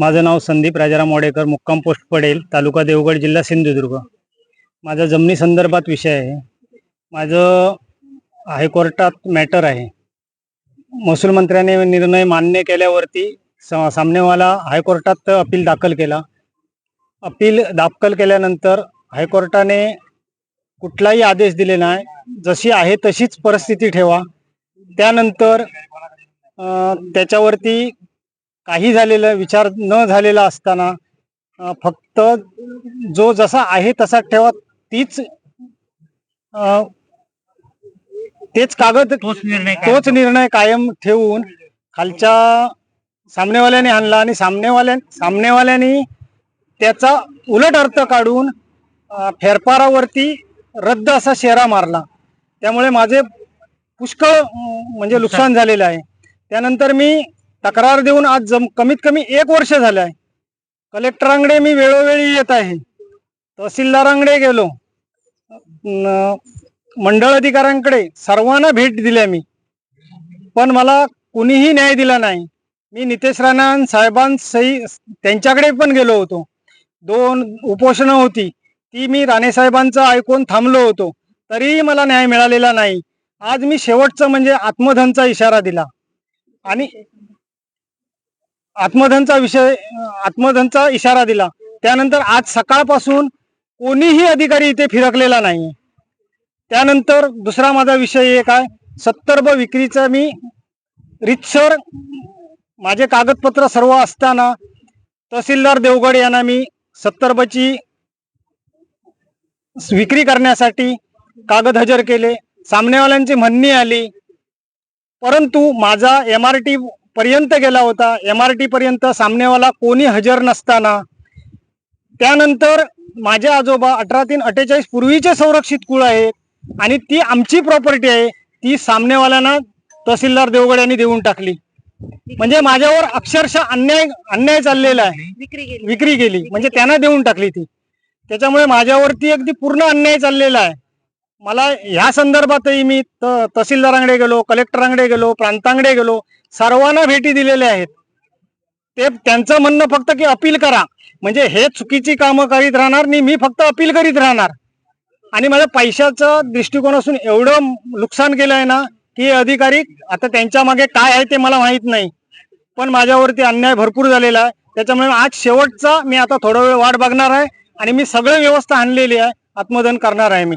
माझं नाव संदीप राजाराम वाडेकर मुक्काम पोस्ट पडेल तालुका देवगड जिल्हा सिंधुदुर्ग. माझा जमिनी संदर्भात विषय आहे. माझं हायकोर्टात मॅटर आहे. महसूल मंत्र्याने निर्णय मान्य केल्यावरती सा सामनेवाला हायकोर्टात अपील दाखल केला. अपील दाखल केल्यानंतर हायकोर्टाने कुठलाही आदेश दिले नाही. जशी आहे तशीच परिस्थिती ठेवा. त्यानंतर त्याच्यावरती काही झालेलं विचार न झालेला असताना फक्त जो जसा आहे तसा ठेवा तीच तेच कागद तोच निर्णय तोच निर्णय कायम ठेवून खालच्या सामनेवाल्याने आणला आणि सामनेवाल्या सामनेवाल्याने त्याचा उलट अर्थ काढून फेरफारावरती रद्द असा शेरा मारला. त्यामुळे माझे पुष्कळ म्हणजे नुकसान झालेलं आहे. त्यानंतर मी तक्रार देऊन आज जम कमीत कमी एक वर्ष झालं आहे. कलेक्टरांकडे मी वेळोवेळी येत आहे. तहसीलदारांकडे गेलो. मंडळ अधिकाऱ्यांकडे सर्वांना भेट दिल्या मी. पण मला कुणीही न्याय दिला नाही. मी नितेश राणा साहेबांसही त्यांच्याकडे पण गेलो होतो. दोन उपोषणं होती. ती मी राणे साहेबांचं ऐकून थांबलो होतो. तरीही मला न्याय मिळालेला नाही. आज मी शेवटचं म्हणजे आत्मधनचा इशारा दिला. आणि आत्मधनचा विषय आत्मधनचा इशारा दिला. त्यानंतर आज सकाळपासून कोणीही अधिकारी इथे फिरकलेला नाही. त्यानंतर दुसरा माझा विषय एक आहे. सत्तर ब विक्रीचा मी रितसर माझे कागदपत्र सर्व असताना तहसीलदार देवगड यांना मी सत्तर बची विक्री करण्यासाठी कागद हजर केले. सामनेवाल्यांची म्हणणी आली. परंतु माझा एम आर टी पर्यंत गेला होता. एम आर टी पर्यंत सामनेवाला कोणी हजर नसताना त्यानंतर माझे आजोबा अठरा तीन अठ्ठेचाळीस पूर्वीचे संरक्षित कुळ आहेत आणि ती आमची प्रॉपर्टी आहे. ती सामनेवाल्यांना तहसीलदार देवगड यांनी देऊन टाकली. म्हणजे माझ्यावर अक्षरशः अन्याय अन्याय चाललेला आहे. विक्री केली. म्हणजे त्यांना देऊन टाकली ती. त्याच्यामुळे माझ्यावरती अगदी पूर्ण अन्याय चाललेला आहे. मला ह्या संदर्भातही मी तहसीलदारांकडे गेलो कलेक्टरांकडे गेलो प्रांतांकडे गेलो सर्वांना भेटी दिलेल्या आहेत. ते त्यांचं म्हणणं फक्त की अपील करा. म्हणजे हे चुकीची कामं करीत राहणार नाही मी फक्त अपील करीत राहणार. आणि माझ्या पैशाचं दृष्टिकोन असून एवढं नुकसान केलं आहे ना की अधिकारी आता त्यांच्या मागे काय आहे ते मला माहीत नाही. पण माझ्यावरती अन्याय भरपूर झालेला आहे. त्याच्यामुळे आज शेवटचा मी आता थोडा वेळ वाट बघणार आहे आणि मी सगळं व्यवस्था आणलेली आहे. आत्मदन करणार आहे मी.